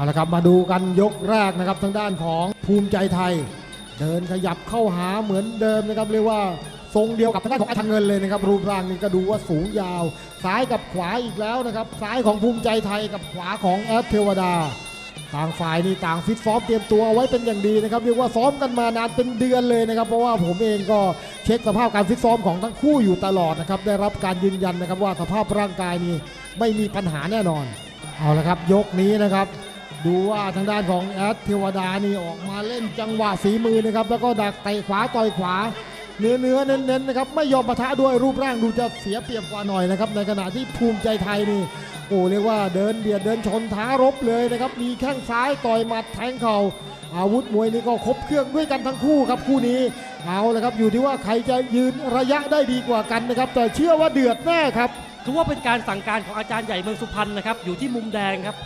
เอาละครับมาดูกันยกแรกนะครับทางด้านของภูมิใจไทย เดินขยับเข้าหาเหมือนเดิมนะครับเรียกว่าทรงเดียวกับทางด้านของไอ้ทางเงินเลยนะครับรูปร่างนี่ก็ดูว่าสูงยาว ซ้ายกับขวาอีกแล้วนะครับซ้ายของภูมิใจไทยกับขวาของแอดเทวดา ต่างฝ่ายนี่ต่างฟิตซ้อมเตรียมตัวเอาไว้เป็นอย่างดีนะครับเรียกว่าซ้อมกันมานานเป็นเดือนเลยนะครับ เพราะว่าผมเองก็เช็คสภาพการฟิตซ้อมของทั้งคู่อยู่ตลอดนะครับได้รับการยืนยันนะครับว่าสภาพร่างกายนี่ไม่มีปัญหาแน่นอน เอาละครับยกนี้นะครับ ดูว่าทางด้านของแอดเทวดานี่ออกมาเล่นจังหวะฝีมือนะครับ แล้วก็ดักเตะขวาต่อยขวา เนื้อเนื้อเน้นๆนะครับไม่ยอมปะทะด้วยรูปร่างดูจะเสียเปรียบกว่าหน่อยนะครับ ในขณะที่ภูมิใจไทยนี่โอ้เรียกว่าเดินเบียดเดินชนท้ารบเลยนะครับมีแข้งซ้ายต่อยหมัดแทงเข่าอาวุธมวยนี่ก็ครบเครื่องด้วยกันทั้งคู่ครับคู่นี้เอาละครับอยู่ที่ว่าใครจะยืนระยะได้ดีกว่ากันนะครับ แต่เชื่อว่าเดือดแน่ครับถือว่าเป็นการสั่งการของอาจารย์ใหญ่เมืองสุพรรณนะครับอยู่ที่มุมแดงครับ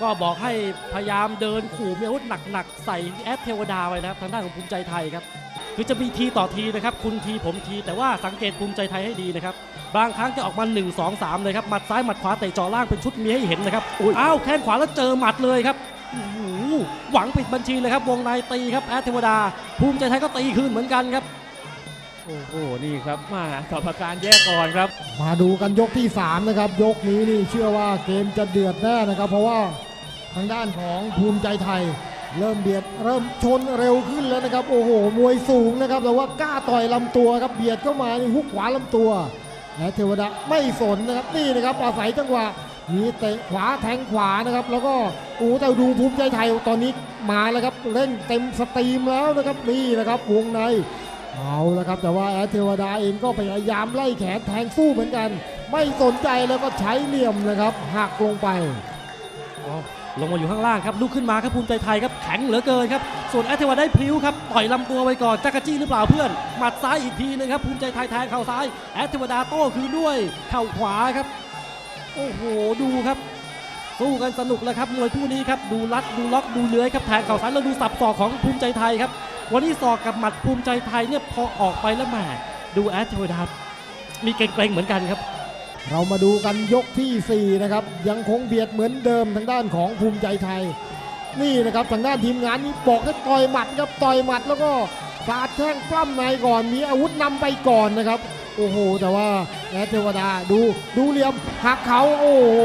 ก็บอกให้พยายามเดินขู่มีอาวุธหนักๆใส่แอดเทวดาไว้นะครับทางด้านของภูมิใจไทยครับคือจะมีทีต่อทีนะครับ คุณทีผมที แต่ว่าสังเกตภูมิใจไทยให้ดีนะครับ บางครั้งจะออกมา 1 2 3 เลยครับ หมัดซ้ายหมัดขวาเตะเจ่อล่างเป็นชุดมีให้เห็นนะครับอ้าวแข้งขวาแล้วเจอหมัดเลยครับโอ้โหหวังปิดบัญชีเลยครับวงในตีครับแอดเทวดา ภูมิใจไทยก็ตีคืนเหมือนกันครับโอ้โหนี่ครับมากรรมการแยกก่อนครับ มาดูกันยกที่ 3 นะครับ ยกนี้นี่เชื่อว่าเกมจะเดือดแน่นะครับ เพราะว่า ทางด้านของภูมิใจไทย เริ่มเบียดเริ่มชนเร็วขึ้นแล้วนะครับ โอ้โห มวยสูงนะครับ แต่ว่ากล้าต่อยลำตัวครับเบียดเข้ามานี่ฮุกขวาลำตัวและเทวดาไม่สนนะครับนี่นะครับอาศัยจังหวะมีเตะขวาแทงขวานะครับ แล้วก็โอ้แต่ดูภูมิใจไทยตอนนี้มาแล้วครับเร่งเต็มสตรีมแล้วนะครับนี่นะครับวงในเอาละครับแต่ว่าแอเทวดาเองก็พยายามไล่แขนแทงสู้เหมือนกัน ไม่สนใจแล้วก็ใช้เหลี่ยมนะครับหักลงไป ลงมาอยู่ข้างล่างครับลุกขึ้นมาครับภูมิใจไทยครับแข็งเหลือเกินครับส่วนแอตเทวาได้พลิ้วครับต่อยลำตัวไว้ก่อนจักรจี้หรือเปล่าเพื่อนหมัดซ้ายอีกทีนึงครับภูมิใจไทยแทงเข่าซ้ายแอตเทวดาโต้คืนด้วยเข่าขวาครับ โอ้โหดูครับสู้กันสนุกแล้วครับมวยคู่นี้ครับดูรัดดูล็อกดูเลื้อยครับแทงเข่าซ้ายแล้วดูสับศอกของภูมิใจไทยครับ วันนี้ศอกกับหมัดภูมิใจไทยเนี่ยพอออกไปแล้วแหมดูแอตเทวดามีเกรงๆเหมือนกันครับ เรามาดูกันยกทีสี่ 4 นะครับ ยังคงเบียดเหมือนเดิมทางด้านของภูมิใจไทย นี่นะครับทางด้านทีมงานนี้บอกให้ต่อยหมัดครับต่อยหมัดแล้วก็สาดแข้งปล้ำในก่อนมีอาวุธนำไปก่อนนะครับ โอ้โห แต่ว่าแอดเทวดาดูดูเหลี่ยมหักเขาโอ้โห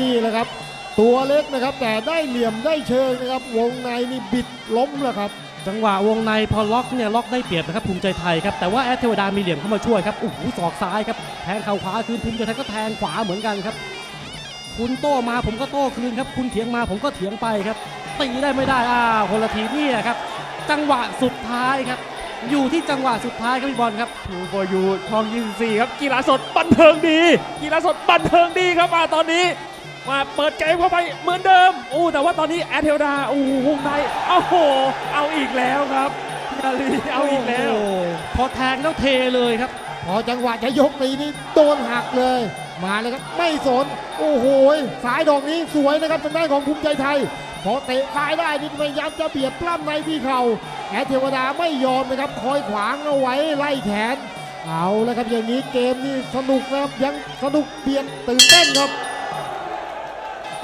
นี่แหละครับ ตัวเล็กนะครับแต่ได้เหลี่ยมได้เชิงนะครับ วงในนี่บิดล้มแล้วครับ จังหวะวงในพอล็อกเนี่ยล็อกได้เปรียบนะครับภูมิใจไทยครับแต่ว่าแอดเทวดามีเหลี่ยมเข้ามาช่วยครับโอ้โหศอกซ้ายครับแทงเข่าขวาคืนภูมิใจไทยก็แทงขวาเหมือนกันครับ คุณโต้มาผมก็โต้คืนครับคุณเถียงมาผมก็เถียงไปครับตีได้ไม่ได้อ้าวคนละทีเนี่ยครับจังหวะสุดท้ายครับ อยู่ที่จังหวะสุดท้ายครับพี่บอลครับทูโฟยูทอง24ครับกีฬาสดบันเทิงดี กีฬาสดบันเทิงดีครับมาตอนนี้ มาเปิดเกมเข้าไปเหมือนเดิมอู้แต่ว่าตอนนี้แอตเทลดาโอ้หวงในโอ้โห เอาอีกแล้วครับพี่อาลีเอาอีกแล้ว โโหพอแทงแล้วเทเลยครับ พอจังหวะจะยกตีนี่โดนหักเลย มาเลยครับไม่สน โอ้โหสายดอกนี้สวยนะครับทางด้านของภูมิใจไทย พอเตะซ้ายได้นี่พยายามจะเบียดปล้ำในที่เข่าแอดเทวดาไม่ยอมนะครับคอยขวางเอาไว้ไล่แขน เอาแล้วครับอย่างนี้เกมนี่สนุกนะครับยังสนุกเบียดตื่นเต้นครับ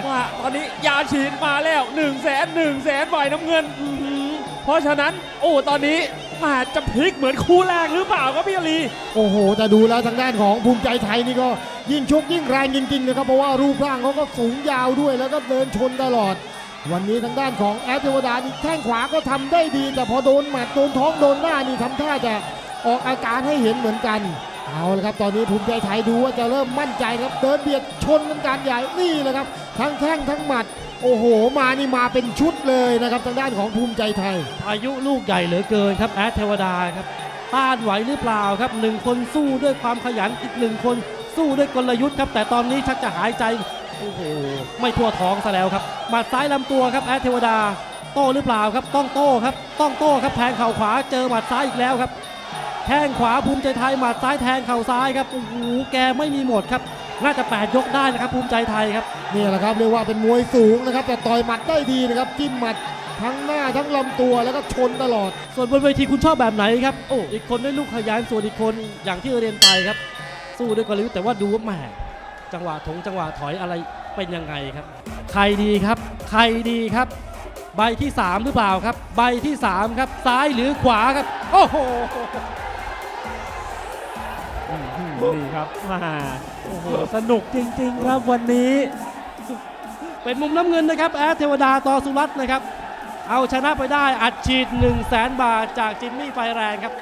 ว่าตอนนี้ยาฉีดมาแล้ว1นึ่งแสนหนึ่งแสนฝ่ายน้ำเงินอื้อหือเพราะฉะนั้นโอ้ตอนนี้มาจะพลิกเหมือนคู่แรกหรือเปล่าครับพี่อาลี โอ้โห แต่ดูแล้วทางด้านของภูมิใจไทยนี่ก็ยิ่งชกยิ่งแรงจริงๆนะครับเพราะว่ารูปร่างเขาก็สูงยาวด้วยแล้วก็เดินชนตลอด วันนี้ทางด้านของแอดเทวดานี่แข้งขวาก็ทำได้ดี แต่พอโดนหมัดโดนท้องโดนหน้านี่ทำท่าจะออกอาการให้เห็นเหมือนกัน เอาละครับตอนนี้ภูมิใจไทยดูว่าจะเริ่มมั่นใจครับเดินเบียดชนกันการใหญ่นี่แหละครับ ทั้งแข้งทั้งหมัด โอ้โหมานี่มาเป็นชุดเลยนะครับทางด้านของภูมิใจไทย อายุลูกใหญ่เหลือเกินครับแอดเทวดาครับต้านไหวหรือเปล่าครับหนึ่งคนสู้ด้วยความขยันอีกหนึ่งคนสู้ด้วยกลยุทธ์ครับ แต่ตอนนี้ชักจะหายใจโอ้โหไม่ทั่วท้องซะแล้วครับหมัดซ้ายลำตัวครับแอดเทวดาโต้หรือเปล่าครับต้องโต้ครับต้องโต้ครับแทงเข่าขวาเจอหมัดซ้ายอีกแล้วครับ แข้งขวาภูมิใจไทยหมัดซ้ายแทงเข่าซ้ายครับโอ้โหแกไม่มีหมดครับ น่าจะแปดยกได้นะครับภูมิใจไทยครับนี่แหละครับเรียกว่าเป็นมวยสูงนะครับ แต่ต่อยหมัดได้ดีนะครับจิ้มหมัดทั้งหน้าทั้งลำตัวแล้วก็ชนตลอด ส่วนบนเวทีคุณชอบแบบไหนครับโอ้อีกคนด้วยลูกขยันส่วนอีกคนอย่างที่เรียนไปครับ สู้ด้วยกลยุทธ์แต่ว่าดูว่าแหมจังหวะถงจังหวะถอยอะไรเป็นยังไงครับ ใครดีครับ ใครดีครับ ใบที่ 3 หรือเปล่าครับ ใบที่ 3 ครับซ้ายหรือขวาครับ โอ้โห นี่ครับมาโอ้โหสนุกจริง ๆ ครับวันนี้ เป็นมุมน้ำเงินนะครับแอดเทวดาต่อสุรัตน์นะครับ เอาชนะไปได้อัดฉีด1 0 0 0 0แบาทจากจิมมี่ไฟแรงครับ